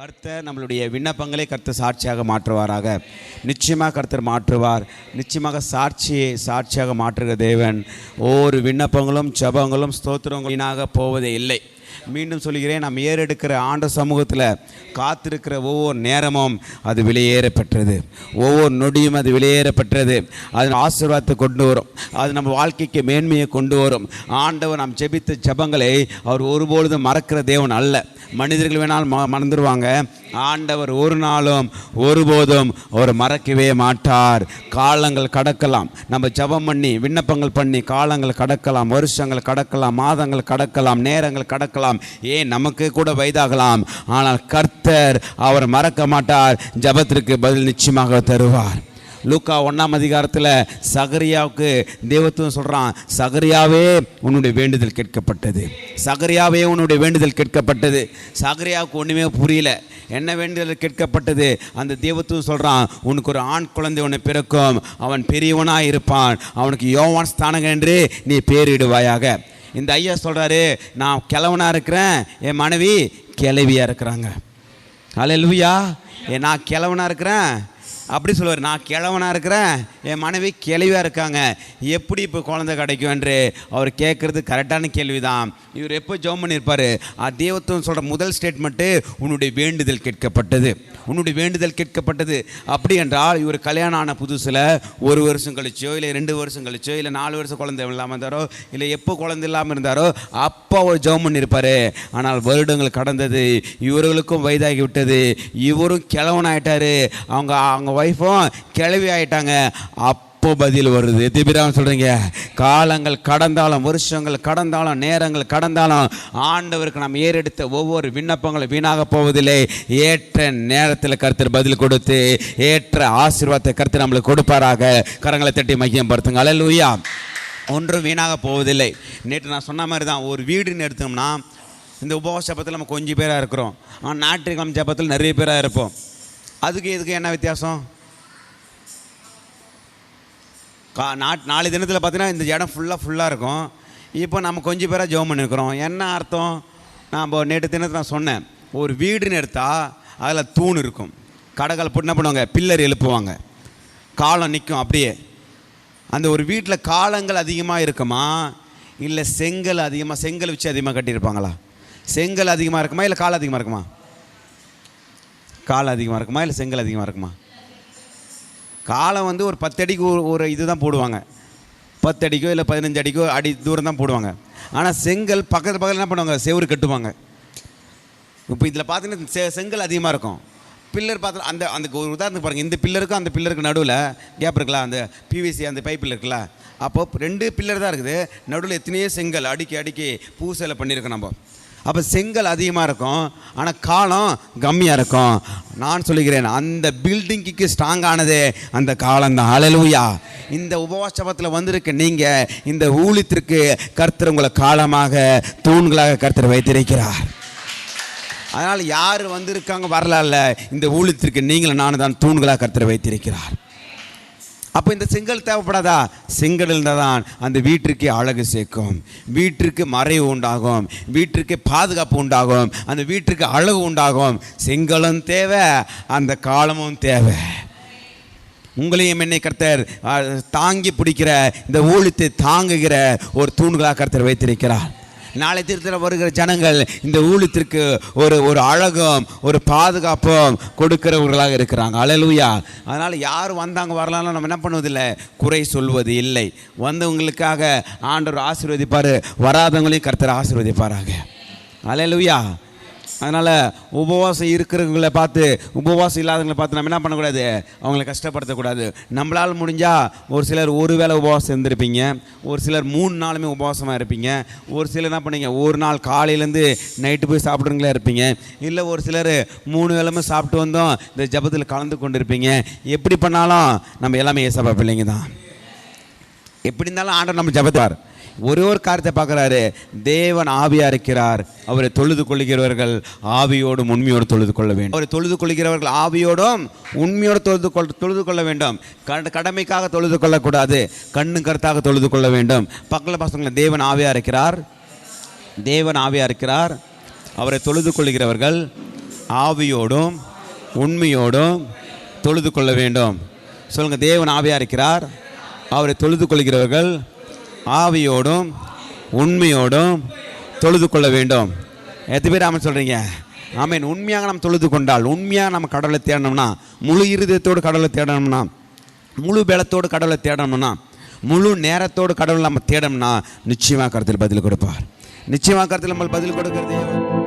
கர்த்தர் நம்மளுடைய விண்ணப்பங்களை கர்த்தர் சாட்சியாக மாற்றுவாராக. நிச்சயமாக கர்த்தர் மாற்றுவார். நிச்சயமாக சாட்சியை சாட்சியாக மாற்றுகிற தேவன். ஒவ்வொரு விண்ணப்பங்களும் ஜபங்களும் ஸ்தோத்திரங்களினாக போவதே இல்லை மீண்டும் சொல்கிறேன் நாம் ஏறெடுக்கிற ஆண்ட சமூகத்தில் காத்திருக்கிற ஒவ்வொரு நேரமும் அது வெளியேறப்பெற்றது. ஒவ்வொரு நொடியும் அது வெளியேறப்பட்டது அது ஆசீர்வாதத்தை கொண்டு வரும். அது நம்ம வாழ்க்கைக்கு மேன்மையை கொண்டு வரும். ஆண்டவர் நாம் ஜெபித்த ஜெபங்களை அவர் ஒருபொழுதும் மறக்கிற தேவன் அல்ல. மனிதர்கள் வேணாலும் ம மறந்துடுவாங்க ஆண்டவர் ஒரு நாளும் ஒருபோதும் அவர் மறக்கவே மாட்டார். காலங்கள் கடக்கலாம். நம்ம ஜெபம் பண்ணி விண்ணப்பங்கள் பண்ணி காலங்கள் கடக்கலாம் வருஷங்கள் கடக்கலாம் மாதங்கள் கடக்கலாம் நேரங்கள் கடக்கலாம். ஏன்? நமக்கு கூட வயதாகலாம். ஆனால் கர்த்தர் அவர் மறக்க மாட்டார். ஜெபத்திற்கு பதில் நிச்சயமாக தருவார். லூக்கா ஒன்றாம் அதிகாரத்தில் சகரியாவுக்கு தேவத்துவம் சொல்கிறான் சகரியாவே உன்னுடைய வேண்டுதல் கேட்கப்பட்டது. சகரியாவே உன்னுடைய வேண்டுதல் கேட்கப்பட்டது. சகரியாவுக்கு ஒன்றுமே புரியல. என்ன வேண்டுதல் கேட்கப்பட்டது? அந்த தேவத்துவம் சொல்கிறான் உனக்கு ஒரு ஆண் குழந்தை ஒன்று பிறக்கும். அவன் பெரியவனாக இருப்பான். அவனுக்கு யோவான் ஸ்தானங்க என்று நீ பேரிடுவாயாக. இந்த ஐயா சொல்கிறாரு நான் கிழவனாக இருக்கிறேன். என் மனைவி கிளவியாக இருக்கிறாங்க. அலையலுயா ஏ நான் கிழவனாக இருக்கிறேன். அப்படி சொல்லுவார் நான் கிழவனாக இருக்கிறேன் என் மனைவி கிளவியாக இருக்காங்க. எப்படி இப்போ குழந்தை கிடைக்கும் என்று அவர் கேட்குறது கரெக்டான கேள்வி தான் இவர் எப்போ ஜெபம் பண்ணியிருப்பார்? தேவத்துவம் சொல்கிற முதல் ஸ்டேட்மெண்ட்டு உன்னுடைய வேண்டுதல் கேட்கப்பட்டது. உன்னுடைய வேண்டுதல் கேட்கப்பட்டது. அப்படி என்றால் இவர் கல்யாணம் ஆன புதுசில் ஒரு வருஷம் கழிச்சோ இல்லை ரெண்டு வருஷம் கழிச்சோ இல்லை நாலு வருஷம் குழந்தை இல்லாமல் இருந்தாரோ இல்லை எப்போ குழந்தை இல்லாமல் இருந்தாரோ அப்போ அவர் ஜெபம் பண்ணியிருப்பார். ஆனால் வருடங்கள் கடந்தது இவர்களுக்கும் வயதாகி விட்டது. இவரும் கிழவனாயிட்டாரு. அவங்க அவங்க ஒய்ஃபும் கிளவி ஆயிட்டாங்க. அப்போ பதில் வருது. திபிராமன் சொல்கிறீங்க காலங்கள் கடந்தாலும் வருஷங்கள் கடந்தாலும் நேரங்கள் கடந்தாலும் ஆண்டவருக்கு நாம் ஏறெடுத்த ஒவ்வொரு விண்ணப்பங்களும் வீணாக போவதில்லை. ஏற்ற நேரத்தில் கருத்தர் பதில் கொடுத்து ஏற்ற ஆசீர்வாதத்தை கருத்து நம்மளுக்கு கொடுப்பாராக. கரங்களை தட்டி மையம் மையப்படுத்துங்க. அல்லேலூயா ஒன்றும் வீணாக போவதில்லை. நேற்று நான் சொன்ன மாதிரி தான் ஒரு வீடுன்னு எடுத்தோம்னா இந்த உபவாச ஜபத்தில் நம்ம கொஞ்சம் பேராக இருக்கிறோம். ஆனால் ஞாயிற்றுக்கிழமை ஜபத்தில் நிறைய பேராக இருப்போம். அதுக்கு இதுக்கு என்ன வித்தியாசம்? கா நாட் நாலு தினத்தில் பார்த்தீங்கன்னா இந்த இடம் ஃபுல்லாக ஃபுல்லாக இருக்கும். இப்போ நம்ம கொஞ்சம் பேராக ஜெபம் பண்ணியிருக்கிறோம் என்ன அர்த்தம்? நான் நேற்று தினத்தில் நான் சொன்னேன். ஒரு வீடுன்னு எடுத்தால் அதில் தூண் இருக்கும். கடைகள் போட்டு என்ன பண்ணுவாங்க? பில்லர் எழுப்புவாங்க. காலம் நிற்கும் அப்படியே. அந்த ஒரு வீட்டில் காலங்கள் அதிகமாக இருக்குமா? இல்லை செங்கல் அதிகமாக செங்கல் வச்சு அதிகமாக கட்டியிருப்பாங்களா? செங்கல் அதிகமாக இருக்குமா? இல்லை காலம் அதிகமாக இருக்குமா? காலம் அதிகமாக இருக்குமா? இல்லை செங்கல் அதிகமாக இருக்குமா? காலம் வந்து ஒரு பத்து அடிக்கு ஒரு ஒரு இது தான் போடுவாங்க. பத்து அடிக்கோ இல்லை பதினஞ்சு அடிக்கோ அடி தூரம் தான் போடுவாங்க. ஆனால் செங்கல் பக்கத்து பக்கத்தில் என்ன பண்ணுவாங்க? செவுரு கட்டுவாங்க. இப்போ இதில் பார்த்தீங்கன்னா செ செங்கல் அதிகமாக இருக்கும். பில்லர் பார்த்து அந்த அந்த ஒரு உதாரணத்துக்கு பாருங்கள் இந்த பில்லருக்கும் அந்த பில்லருக்கு நடுவில் கேப் இருக்குல்ல அந்த பிவிசி அந்த பைப்பில் இருக்குல்ல அப்போ ரெண்டு பில்லர் தான் இருக்குது. நடுவில் எத்தனையோ செங்கல் அடுக்கி அடுக்கி பூசையில் பண்ணியிருக்கோம் நம்ம. அப்போ செங்கல் அதிகமாக இருக்கும் ஆனால் காலம் கம்மியாக இருக்கும். நான் சொல்லுகிறேன் அந்த பில்டிங்குக்கு ஸ்ட்ராங்கானதே அந்த காலம் தான் அழலுயா இந்த உபவாசபத்தில் வந்திருக்க நீங்கள் இந்த ஊழித்திற்கு கர்த்தர் உங்களை காலமாக தூண்களாக கர்த்தர் வைத்திருக்கிறார். அதனால் யார் வந்திருக்காங்க வரலாறுல இந்த ஊழித்திற்கு நீங்களும் நானும் தான் தூண்களாக கர்த்தர் வைத்திருக்கிறார். அப்போ இந்த செங்கல் தேவைப்படாதா? செங்கல் இருந்தால் தான் அந்த வீட்டிற்கு அழகு சேர்க்கும். வீட்டிற்கு மறைவு உண்டாகும். வீட்டிற்கு பாதுகாப்பு உண்டாகும். அந்த வீட்டிற்கு அழகு உண்டாகும். செங்கலும் தேவை அந்த காலமும் தேவை. உங்களையும் என்னை கர்த்தர் தாங்கி பிடிக்கிற இந்த ஊழித்தை தாங்குகிற ஒரு தூண்களாக கர்த்தர் வைத்திருக்கிறார். நாளை திருத்தல வருகிற ஜனங்கள் இந்த ஊழியத்திற்கு ஒரு ஒரு அழகும் ஒரு பாதுகாப்பும் கொடுக்கிறவர்களாக இருக்கிறாங்க. அழலுயா அதனால் யார் வந்தாங்க வரலாம்னு நம்ம என்ன பண்ணுவதில்லை? குறை சொல்வது இல்லை. வந்தவங்களுக்காக ஆண்டவர் ஆசீர்வதிப்பார். வராதவங்களையும் கர்த்தர் ஆசீர்வதிப்பாராங்க அலையலுயா அதனால் உபவாசம் இருக்கிறவங்கள பார்த்து உபவாசம் இல்லாதவங்களை பார்த்து நம்ம என்ன பண்ணக்கூடாது? அவங்கள கஷ்டப்படுத்தக்கூடாது. நம்மளால் முடிஞ்சால் ஒரு சிலர் ஒரு வேளை உபவாசம் இருந்திருப்பீங்க. ஒரு சிலர் மூணு நாளுமே உபவாசமாக இருப்பீங்க. ஒரு சிலர் என்ன பண்ணீங்க? ஒரு நாள் காலையிலேருந்து நைட்டு போய் சாப்பிட்றவங்களே இருப்பீங்க. இல்லை ஒரு சிலர் மூணு வேளமும் சாப்பிட்டு வந்தோம் இந்த ஜபத்தில் கலந்து கொண்டு இருப்பீங்க எப்படி பண்ணாலும் நம்ம எல்லாமே ஏசப்பா பிள்ளைங்க தான். எப்படி இருந்தாலும் ஆண்டவர் நம்ம ஜபத்தார் ஒரே ஒரு காரியத்தை பார்க்குறாரு. தேவன் ஆவியாக இருக்கிறார். அவரை தொழுது கொள்கிறவர்கள் ஆவியோடும் உண்மையோடு தொழுது கொள்ள வேண்டும். அவரை தொழுது கொள்கிறவர்கள் ஆவியோடும் உண்மையோடு தொழுது கொள் தொழுது கொள்ள வேண்டும். கட- கடமைக்காக தொழுது கொள்ளக்கூடாது. கண்ணு கருத்தாக தொழுது கொள்ள வேண்டும். பக்கத்தில் பசங்களை தேவன் ஆவியாக இருக்கிறார். தேவன் ஆவியா இருக்கிறார். அவரை தொழுது கொள்கிறவர்கள் ஆவியோடும் உண்மையோடும் தொழுது கொள்ள வேண்டும். சொல்லுங்கள் தேவன் ஆவியா இருக்கிறார். அவரை தொழுது கொள்கிறவர்கள் ஆவியோடும் உண்மையோடும் தொழுது கொள்ள வேண்டும். எத்தனை பேர் ஆமாம் சொல்கிறீங்க ஆமீன். உண்மையாக நாம் தொழுது கொண்டால் உண்மையாக நம்ம கடவுளை தேடணும்னா முழு இருதயத்தோடு கடவுளை தேடணும்னா முழு பலத்தோடு கடவுளை தேடணும்னா முழு நேரத்தோடு கடவுளை நம்ம தேடணும்னா நிச்சயமாக கருத்தில் பதில் கொடுப்பார். நிச்சயமாக கருத்தில் நம்ம பதில் கொடுக்கிறது.